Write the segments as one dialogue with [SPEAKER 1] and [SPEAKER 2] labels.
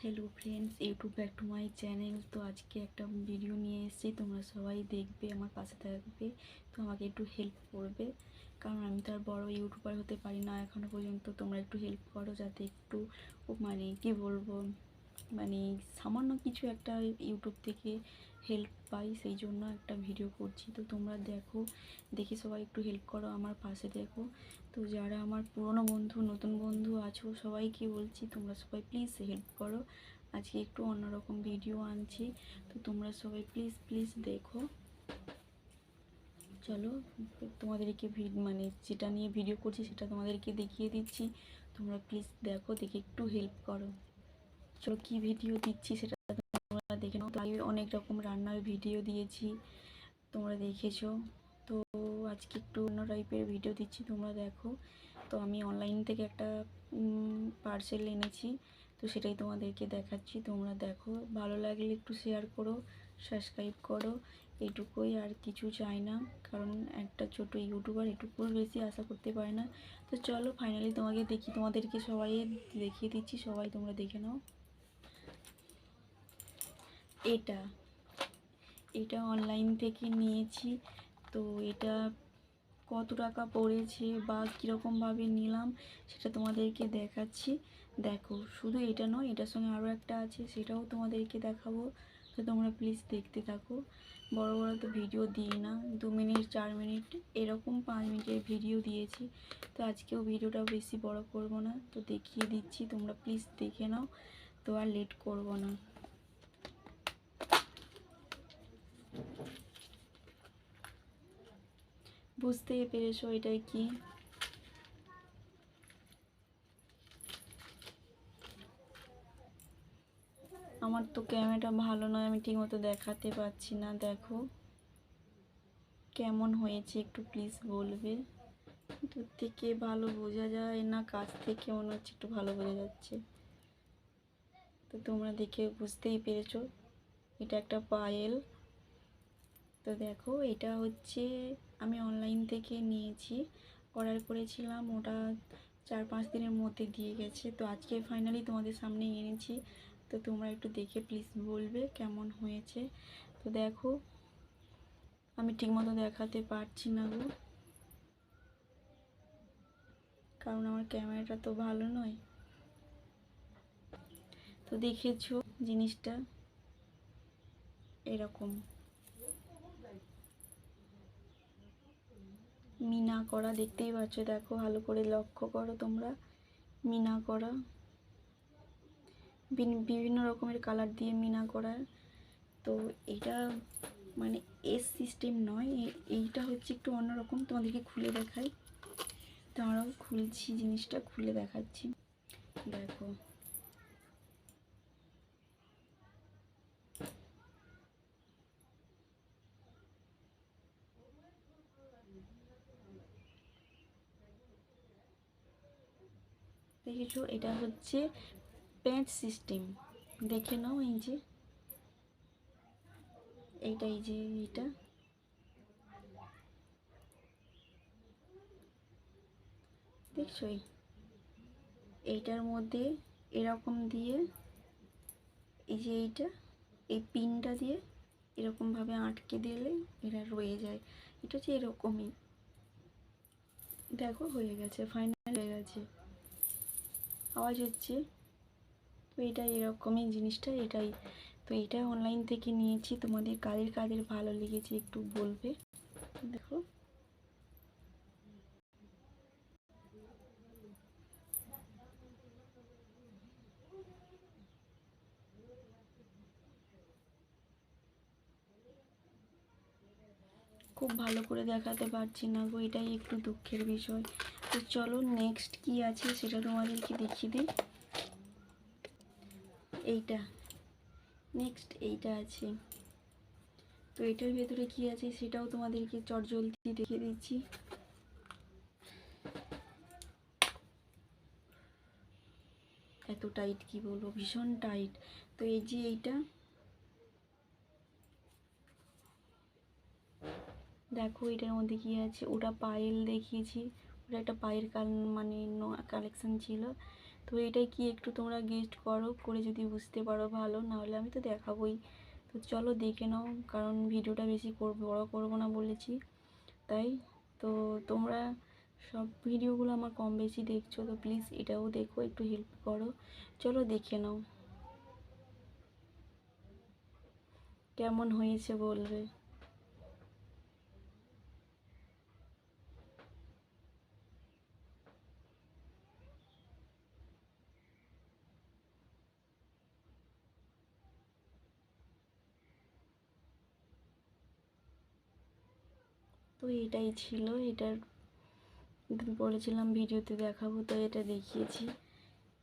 [SPEAKER 1] Hello friends YouTube back to my channel তো আজকে একটা ভিডিও নিয়ে এসেছি, তোমরা সবাই দেখবে, আমার পাশে থাকবে, তো আমাকে একটু হেল্প করবে। কারণ আমি তো আর বড়ো ইউটিউবার হতে পারি না এখনও পর্যন্ত তোমরা একটু হেল্প করো যাতে একটু মানে কি বলব মানে সামান্য কিছু একটা ইউটিউব থেকে হেল্প পাই, সেই জন্য একটা ভিডিও করছি। তো তোমরা দেখো, দেখে সবাই একটু হেল্প করো, আমার পাশে দেখো। তো যারা আমার পুরনো বন্ধু, নতুন বন্ধু আছো, সবাইকে বলছি তোমরা সবাই প্লিজ হেল্প করো। আজকে একটু অন্যরকম ভিডিও আনছি। তো তোমরা সবাই প্লিজ প্লিজ দেখো। চলো, তোমাদেরকে মানে যেটা নিয়ে ভিডিও করছি, সেটা তোমাদেরকে দেখিয়ে দিচ্ছি। তোমরা প্লিজ দেখো, দেখে একটু হেল্প করো। চলো, কী ভিডিও দিচ্ছি সেটা দেখে নাও আগে অনেক রকম রান্নার ভিডিও দিয়েছি, তোমরা দেখেছ। তো আজকে একটু অন্য টাইপের ভিডিও দিচ্ছি, তোমরা দেখো। তো আমি অনলাইন থেকে একটা পার্সেল এনেছি, তো সেটাই তোমাদেরকে দেখাচ্ছি, তোমরা দেখো। ভালো লাগলে একটু শেয়ার করো সাবস্ক্রাইব করো এইটুকুই আর কিছু চাই না, কারণ একটা ছোট ইউটিউবার এটুকুর বেশি আশা করতে পারে না। তো চলো ফাইনালি তোমাকে দেখি, তোমাদেরকে সবাই দেখিয়ে দিচ্ছি, সবাই তোমরা দেখে নাও। এটা এটা অনলাইন থেকে নিয়েছি। তো এটা কত টাকা পড়েছে বা কীরকমভাবে নিলাম সেটা তোমাদেরকে দেখাচ্ছি। দেখো, শুধু এটা নয়, এটার সঙ্গে আরও একটা আছে, সেটাও তোমাদেরকে দেখাবো। তো তোমরা প্লিজ দেখতে থাকো। বড় বড় তো ভিডিও দিই না, দু মিনিট, চার মিনিট, এরকম পাঁচ মিনিটের ভিডিও দিয়েছি। তো আজকেও ভিডিওটা বেশি বড় করব না, তো দেখিয়ে দিচ্ছি, তোমরা প্লিজ দেখে নাও। তো আর লেট করব না। বুঝতেই পেরেছ এটাই কি? আমার তো ক্যামেরাটা ভালো নয়, আমি ঠিকমতো দেখাতে পারছি না, দেখো। কেমন হয়েছে একটু প্লিজ বলবে? দূর থেকে ভালো বোঝা যায় না, কাছ থেকে মনে হচ্ছে একটু ভালো বোঝা যাচ্ছে। তো তোমরা দেখে বুঝতেই পেরেছ, এটা একটা পায়েল। তো দেখো, এটা হচ্ছে আমি অনলাইন থেকে নিয়েছি। অর্ডার করেছিলাম, ওটা চার পাঁচ দিনের মধ্যে দিয়ে গেছে। তো আজকে ফাইনালি তোমাদের সামনে এনেছি। তো তোমরা একটু দেখে প্লিজ বলবে কেমন হয়েছে। তো দেখো, আমি ঠিকমতো দেখাতে পারছি না গো। কারণ আমার ক্যামেরাটা তো ভালো নয়। তো দেখেছ জিনিসটা? এরকম। মিনা করা, দেখতেই পাচ্ছ, দেখো, ভালো করে লক্ষ্য করো তোমরা। মিনা করা। বিভিন্ন রকমের কালার দিয়ে মিনা করা তো এটা মানে এস সিস্টেম নয় এইটা হচ্ছে একটু অন্যরকম তোমাদেরকে খুলে দেখাই। তো আমরাও খুলছি, জিনিসটা খুলে দেখাচ্ছি। দেখো। দেখেছ, এটা হচ্ছে প্যাঁচ সিস্টেম। দেখে নাও এই যে। এইটা, এই যে, এইটা। দেখছ, এই এইটার মধ্যে এরকম দিয়ে, এই যে এইটা, এই পিনটা দিয়ে এরকমভাবে আটকে দিলে এটা রয়ে যায়। এটা হচ্ছে এরকমই। দেখো, হয়ে গেছে ফাইনাল হয়ে গেছে। আওয়াজ হচ্ছে। তো এটা এরকমই জিনিসটা, এটাই। তো এটা অনলাইন থেকে নিয়েছি, তোমাদের কাদের কাদের ভালো লেগেছে একটু বলবে? দেখো। খুব ভালো করে দেখাতে পারছি না গো, এটাই একটু দুঃখের বিষয়। তো চলো নেক্সট কি আছে সেটা তোমাদেরকে দেখিয়ে দিই। এইটা। নেক্সট এইটা আছে। তো এটার ভেতরে কি আছে সেটাও তোমাদেরকে চটজলদি দেখিয়ে দিচ্ছি। এত টাইট কি বলব? ভীষণ টাইট তো এই যে এইটা। দেখো এটার মধ্যে কি আছে? ওটা পায়েল দেখিয়েছি। একটা পায়ের কাল মানে কালেকশান ছিল। তো এটাই কি একটু তোমরা গেস্ট করো, করে যদি বুঝতে পারো ভালো, নাহলে আমি তো দেখাবোই। তো চলো দেখে নাও, কারণ ভিডিওটা বেশি করব বড় করব না বলেছি। তাই তো তোমরা সব ভিডিওগুলো আমার কম বেশি দেখছ, তো প্লিজ এটাও দেখো, একটু হেল্প করো। চলো দেখে নাও। কেমন হয়েছে বলবে? তো এটাই ছিল, এটার বলেছিলাম ভিডিওতে দেখাবো, তো এটা দেখিয়েছি।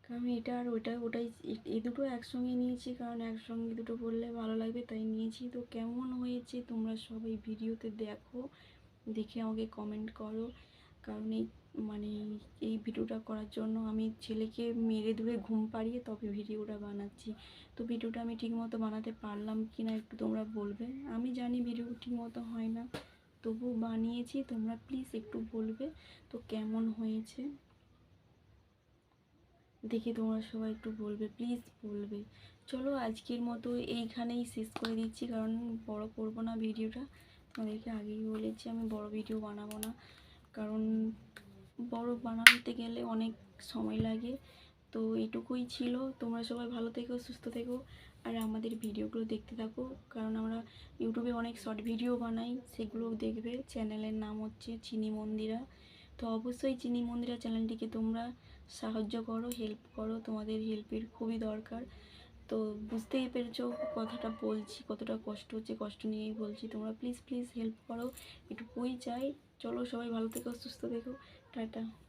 [SPEAKER 1] কারণ এটা আর ওটা, ওটাই এ- দুটো একসঙ্গে নিয়েছি, কারণ একসঙ্গে দুটো পড়লে ভালো লাগবে, তাই নিয়েছি। তো কেমন হয়েছে তোমরা সবাই ভিডিওতে দেখো, দেখে আমাকে কমেন্ট করো। কারণ এই মানে এই ভিডিওটা করার জন্য আমি ছেলেকে মেরে ধুয়ে ঘুম পাড়িয়ে তবে ভিডিওটা বানাচ্ছি। তো ভিডিওটা আমি ঠিকমতো বানাতে পারলাম কি না একটু তোমরা বলবে। আমি জানি ভিডিও ঠিকমতো হয় না। তবু বানিয়েছি, তোমরা প্লিজ একটু বলবে তো কেমন হয়েছে? দেখে তোমরা সবাই একটু বলবে প্লিজ বলবে। চলো আজকের মতো এইখানেই শেষ করে দিচ্ছি, কারণ বড় করব না ভিডিওটা। তোমাদেরকে আগেই বলেছি আমি বড় ভিডিও বানাবো না, কারণ বড় বানাতে গেলে অনেক সময় লাগে। তো এটুকুই ছিল। তোমরা সবাই ভালো থেকো, সুস্থ থেকো আর আমাদের ভিডিওগুলো দেখতে থাকো। কারণ আমরা ইউটিউবে অনেক শর্ট ভিডিও বানাই সেগুলো দেখবে। চ্যানেলের নাম হচ্ছে চিনি মন্দিরা। তো অবশ্যই চিনি মন্দিরা চ্যানেলটিকে তোমরা সাহায্য করো, হেল্প করো। তোমাদের হেল্পের খুবই দরকার। তো বুঝতেই পেরেছ কথাটা বলছি, কতটা কষ্ট হচ্ছে, কষ্ট নিয়েই বলছি। তোমরা প্লিজ প্লিজ হেল্প করো। এটুকুই চাই। চলো সবাই ভালো থেকো, সুস্থ থেকো। টাটা।